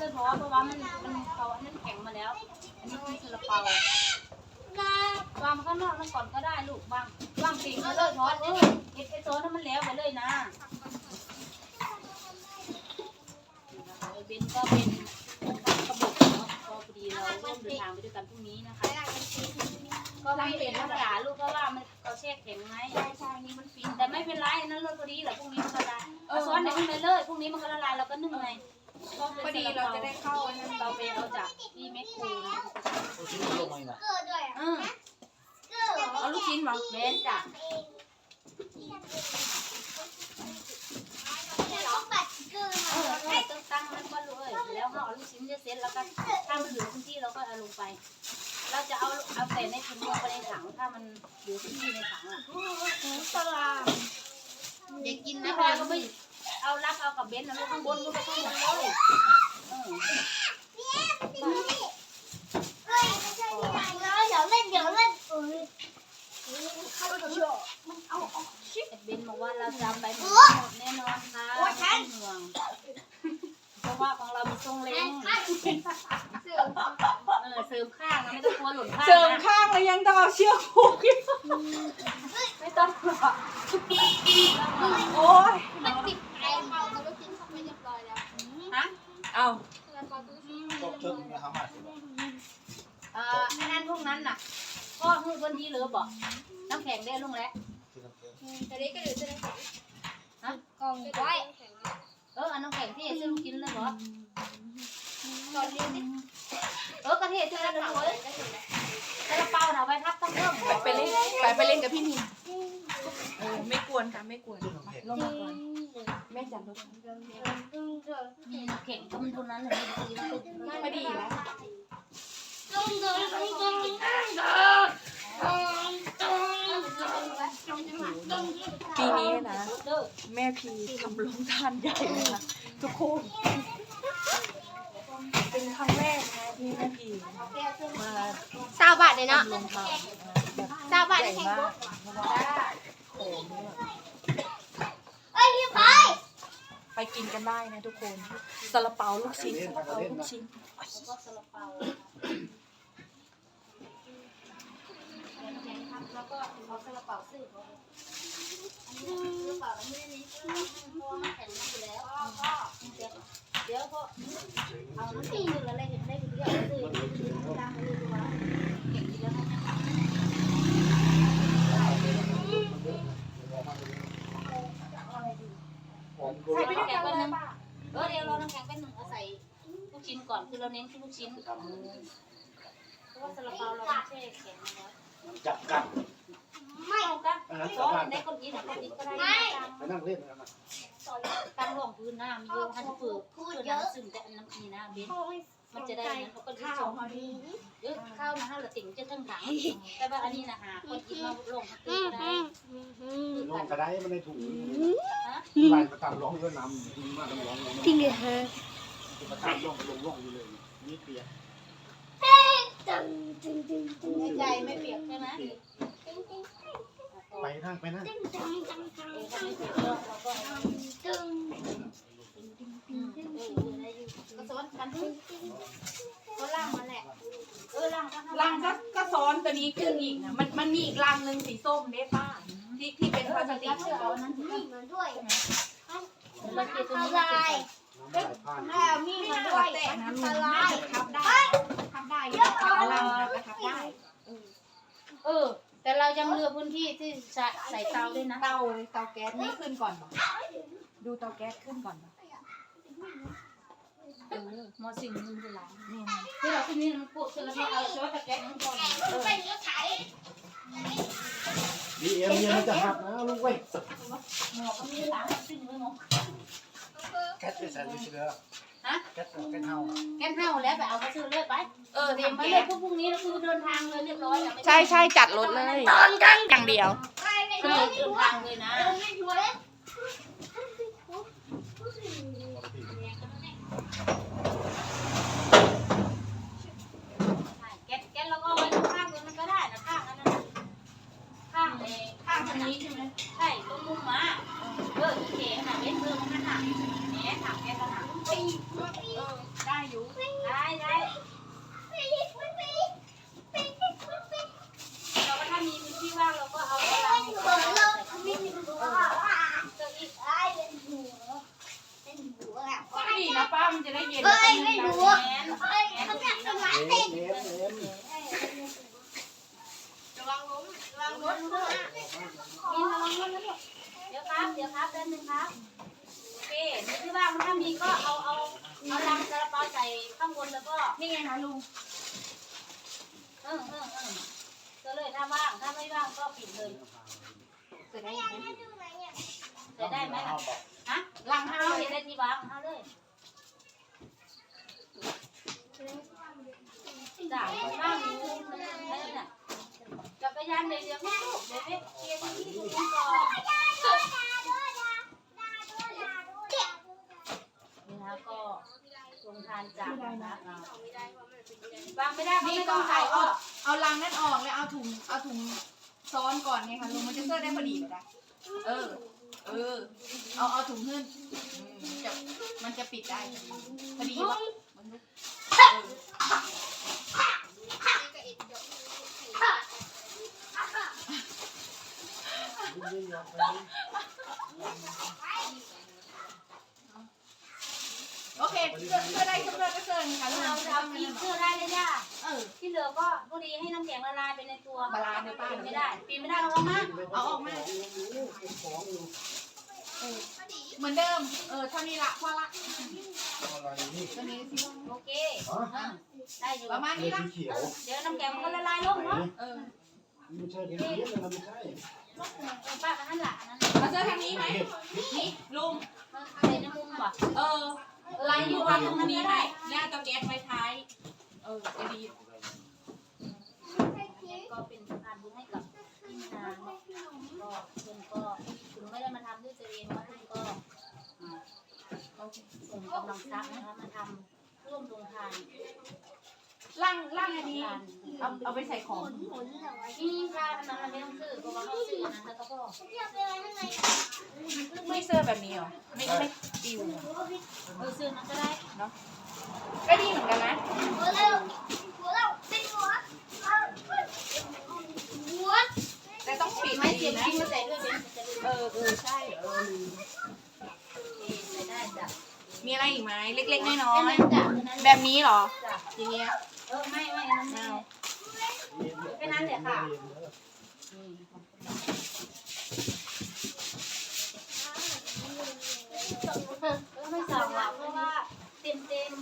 เลยเพราะว่าเพราะว่ามันมันเขาอันนั้นแข็งมาแล้ว อันนี้คือซาลาเปาวางมันข้างนอกนั่นก่อนก็ได้ลูกวางวางปิงมาเลยทอดเออเอ็ดไอโซนให้มันแล้วไปเลยนะเบนก็เป็นกระบอกเนาะก็พอดีเราร่วมเดินทางไปด้วยกันพรุ่งนี้นะคะก็ไม่เป็นธรรมดาลูกก็ว่ามันเอาแช่แข็งไหมใช่ใช่นี่มันฟินแต่ไม่เป็นไรนั่นรสพอดีแหละพรุ่งนี้มันละลายเอาซ้อนเดี๋ยวมันเลยพรุ่งนี้มันก็ละลายเราก็นึ่งไง พอดีเราจะได้เข้าอันนั้นเราไปเอาจากที่แมคโครนะลูกชิ้นลงมาอีกนะเออเอาลูกชิ้นมาเบนจ้ะเออเออต้องตั้งมันก็เลยแล้วเราเอาลูกชิ้นจะเสร็จแล้วก็ถ้ามันเหลือพื้นที่เราก็เอาลงไป เราจะเอาเอาใส่ในถุงลงไปในถังถ้ามันเหลือพื้นที่ในถังอะตลาดเด็กกินนะพลอยก็ไม่ เอารับเอากับเบนซ์นะลูกข้างบนลูกไปข้างบนเลยเออเบนซ์บอกว่าเราจะเอาไปหมดแน่นอนค่ะไม่ต้องห่วงเพราะว่าของเรามีทรงเล้งเออเสริมข้างนะไม่ต้องกลัวหล่นข้างนะ เสริมข้างแล้วยังต้องเอาเชือกผูกอีกไม่ต้องหรอกโอ้ยฮะ เอาตกเชิงนะฮะมาสิเอ่ออันนั้นพวกนั้นน่ะพ่อคือคนที่เหลือบอกน้ำแข็งได้ลุงแล้วเอออันน้ำแข็งที่ซื้อลูกกินเลยเหรอเออกระเทียมเท่านั้นเลยแต่ละเป้าน่ะไว้ทับตั้งเริ่มไปไปเล่นไปไปเล่นกับพี่นินเออไม่กวนค่ะไม่กวนลงมาก่อน แม่จับรถมีน้ำแข็งก็มันเท่านั้นเลยไม่ดีแล้วปีนี้นะเด้อแม่พีทำโรงทานใหญ่เลยนะทุกคนเป็นครั้งแรกนะที่แม่พีมาสาวบาทเลยเนาะทรงทาบบสาวบาทใหญ่แข่งรถโอ้โหเนี่ย เอ้ยพี่ไป ไป กินกันได้นะทุกคนซาลาเปาลูกชิ้นซาลาเปาลูกชิ้นแล้วก็เอาซาลาเปาซื้อเขาอันนี้ซาลาเปาไม่ได้นี้เพราะว่ามันแข็งมาอยู่แล้วก็เดี๋ยวพอเอาน้ำแข็งซื้อแล้วอะไรเห็นได้เยอะซื้อตามไปเลยดูว่าเก่งดีแล้วนะ ใส่น้ำแข็งเป็นหนึ่งเออเดี๋ยวเราน้ำแข็งเป็นหนึ่งเอาใส่ลูกชิ้นก่อนคือเราเน้นที่ลูกชิ้นเพราะว่าซาลาเปาเราไม่ใช่แข็งนะจับกันไม่เอากันซอสในคนกินอะคนกินก็ได้ไปนั่งเล่นกันนะตั้งรองพื้นหน้ามีเยอะทันเปิดเปิดน้ำซึมแต่น้ำมีน้ำเบน มันจะได้นั้นเขาก็ดีชมเยอะข้าวนะฮะละติ่งจะทั้งถังแต่ว่าอันนี้นะฮะคนกินมาลงก็ได้ลงกระไดมันในถุงลายประจำร้องด้วยน้ำมาต้องร้องจริงเลยฮะประจำร้องลงร้องอยู่เลยนี่เปียกตึงตึงตึงตึงใจไม่เปียกใช่ไหมไปนั่งไปนั่ง ตึงตึงตึงตึง ถ้าไม่เปียกเราก็ ตึง ก็ซ้อนกันก็ล่างมาแหละ เออล่างก็ ลังก็ก็ซ้อนตัวนี้ขึ้นอีกนะมันมันมี อีกลังหนึ่งสีส้มเด้ป้าที่ที่เป็นพลาสติกเอานั้นมีดมาด้วยเราเกี่ยวตัวนี้อะไรสายพานถ้ามีมาด้วยแต่นอันมัตรายทับได้ทับได้เอาลังก็ทับได้เออ แต่เรายังเหลือพื้นที่ที่จะใส่เตาด้วยนะเตาเตาแก๊สนี่ขึ้นก่อนหรอดูเตาแก๊สขึ้นก่อนเหรอเออมอสิ่งนึงเป็นไรที่เราที่นี่มันปุ๊บเสร็จแล้วเราเอาช้อนตะแกรงมันก่อนเออ ดีเอ็มเนี่ยมันจะหักนะลูกเว้ยหมอก็มีหลังซึ่งไม่งงแคทไปใส่ลูกเสือแคทแคทเฮาแกนเท่าแล้วไปเอากระซื้อเลยไปเออเตรียมทำไว้แก๊เลยสพรุ่งนี้เราคือเดินทางเลยเรียบร้อยแล้วใช่ใช่จัดรถเลยตอนกลางอย่างเดียว คือเดินทางเลยนะ ไม่ช่วย นี้ใช่ไหมใช่ตรงมุมมาเออเก๋ขนาดเล็กเพิ่มขนาดแหนักเกขนาดเออได้อยู่ได้ได้เราก็ถ้ามีพื้นที่ว่างเราก็เอาตารางเปิดโลกมีหัวตัวอีกไอ้เป็นหัวเป็นหัวอ่ไก็ดีนะป้ามันจะได้ไย็นเฮ้ยไม่รู้เฮ้ยเขาอยากสมไร์ทเต็ม ผมล้างรถนะยินระลังรถนะลูกเดี๋ยวครับ เดี๋ยวครับแป๊บนึงครับ โอเคมีที่ว่างถ้ามีก็เอาเอาเอาลังซาลาเปาใส่ข้างบนแล้วก็ นี่ไงคะลุง เออเออเออก็เลยถ้าว่าง ถ้าไม่ว่างก็ปิดเลยใส่ได้ไหมใส่ไหมฮะลังเอาเห็นได้ดีบ้างเอาเลยจ่ายไปบ้างนี่นั่นน่ะ จักรยานเดี๋ยวเดี๋ยวไม่ลูกเดี๋ยวไม่เคลียร์ที่ตรงนี้ก่อนนี่นะก็ลงทานจากนะคะวางไม่ได้นี่ไม่ก็ต้องเอาใส่เอาก็เอาลังนั่นออกแล้วเอาถุงเอาถุงซ้อนก่อนไงคะลุงมันจะเสื้อได้พอดีเลยนะเออ เออ เอาเอาถุงขึ้นมจะมันจะปิดได้พอดีวะมันเออ โอเคเสื้อเสื้อได้เสื้อก็เสื้อนี่ค่ะลุงเราจะเอาปีนเสื้อได้เลยจ้ะเออที่เหลือก็พอดีให้น้ำแข็งละลายไปในตัวละลายเดี๋ยวป้าปีนไม่ได้ปีนไม่ได้เราเอามาเอาออกมาของอยู่เหมือนเดิม เออเท่านี้ละพอละอะไรนี่ตัวนี้สิโอเคฮะอะได้อยู่ประมาณเลืนี้อละสีเขียวเดี๋ยวน้ำแข็งมันก็ละลายลงเนาะเออ ไม่ใช่เป็นสีเลยนไม่ใช่ป้าอันนั้นละอันนั้นเอาเสื้อทางนี้ไหมนี่ลุงใส่น้ำมุมว่ะเออไล่อยู่วางตรงนี้ไหมแล้วเอาเตาแก๊สไว้ท้าย เออจะดีก็เป็นสะพานบุญให้กับพี่นาเนาะก็เพื่อนก็ถึงไม่ได้มาทำด้วยตัวเองนะเพื่อนก็อ่าโอเคส่งกำลังทรัพย์นะคะมาทำร่วมลงทาน ล่างล่างอันนี้ เอาเอาไปใส่ของนี่ค่ะอันนั้นเราไม่ต้องซื้อเพราะว่าเขาซื้ออันนั้นแล้วก็พอไม่เสื้อแบบนี้เหรอ ไม่ไม่ปิวเหรอเออซื้อนั้นก็ได้ก็ดีเหมือนกันนะ แต่ต้องปิดไม่ให้เสีดียบนะทิ้งมาใส่ด้วยเป็นจะได้เออเออใช่เออลืมใส่ได้จ้ะมีอะไรอีกไหมเล็กๆน้อแค่ยนั้นจ้ะแค่นั้นๆแบบนี้เหรอจ้ะอย่างเงี้ย เออไม่ไม่อันนั้นไม่แค่นั้นแหละค่ะเออไม่สั่งหรอกเพราะว่าเต็มเต็ม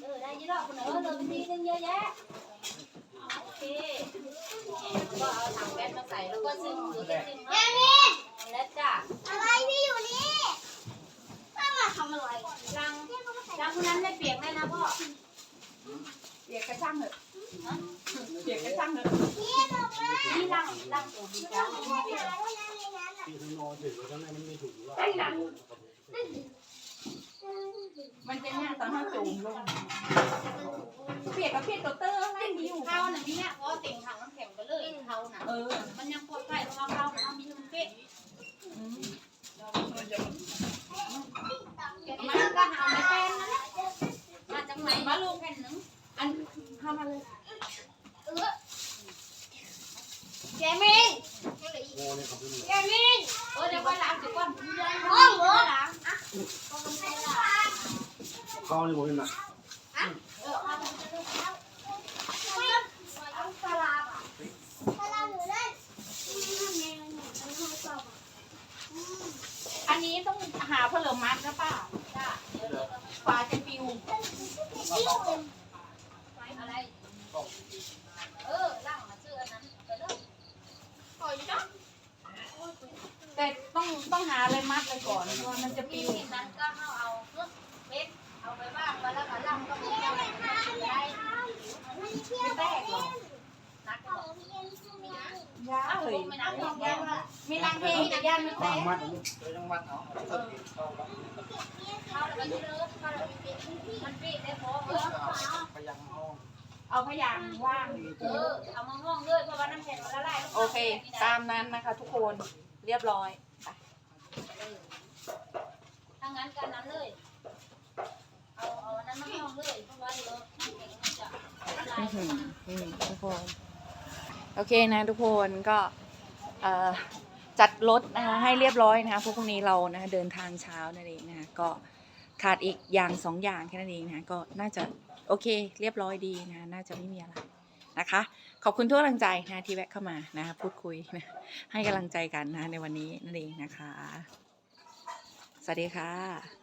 เออได้ยี่ดอกคนเออเลยเป็นทีนึงเยอะแยะโอเคก็เอาถังแก๊สมาใส่แล้วก็ซึ่งหรือจะซึ่งเนาะแล้วจ้ะอะไรที่อยู่นี่ถ้ามาทำอะไรรัง รังคนนั้นไม่เปียกแน่นะพ่อ เปียกกระช่างเถอะเปียกกระช่างเถอะพี่บอกว่านี่รังรังตัวดีจ้ะไม่ได้แล้วนะในนั้นอะที่ข้างนอกถึงแล้วข้างในมันไม่ถูกหรอกมันจะง่ายตอนห้าจูมลงเปียกกับเปียกตัวเตอร์อะไรดีอยู่เข้าหนังนี้เพราะว่าเต็งถังน้ำแข็งไปเลยเขาน่ะเออ มันยังปลอดภัยเพราะว่าเขาเขามีน้ำเป๊ะ อืม มันก็หาไม่เป็นนั่นแหละมาจากไหนมาลูกแผ่นหนึ่ง อันทำมาเลย แกมิน โง่เนี่ยเขาเป็น แกมิน เออเดี๋ยวค่อยล้างเดี๋ยวก่อน ห้องเหรอ ล้าง เข้าในโมเป็นน่ะอันนี้ต้องหาเพลิมมัดนะป้าจ้ะเดี๋ยวเดี๋ยวฝาจะปิวอะไร เออล้างมาซื้ออันนั้นไปเลยแต่ต้องต้องหาอะไรมัดเลยก่อนเพราะมันจะปิวนั้นก็เอาเอาเม็ดเอาไปบ้าง มีรังเทแต่ย่านไม่แตวางกมัดอันนี้เดี๋ยวยังมัดเอาเอเอาแล้วเข้าแล้วมันาแล้วมันปีได้พอเออไปยังห้องเอาพยางว่างเออเอามะม่วงเลยเพราะว่าน้ำแข็งมันละลายโอเค ตามนั้นนะคะ ทุกคนเรียบร้อยถ้างั้นกันนั้นเลย เอาเอาอันนั้นมะม่วงเลยเพราะว่าเดี๋ยวน้ำแข็งมันจะละลาย นี่ทุกคน โอเคนะทุกคนก็เอ่อจัดรถนะคะให้เรียบร้อยนะคะเพราะพรุ่งนี้เรานะคะเดินทางเช้านั่นเองนะคะก็ขาดอีกอย่างสองอย่างแค่นั้นเองนะคะก็น่าจะโอเคเรียบร้อยดีนะคะน่าจะไม่มีอะไรนะคะ ขอบคุณทุกกำลังใจนะที่แวะเข้ามานะคะพูดคุยนะให้กำลังใจกันนะในวันนี้นั่นเองนะคะ สวัสดีค่ะ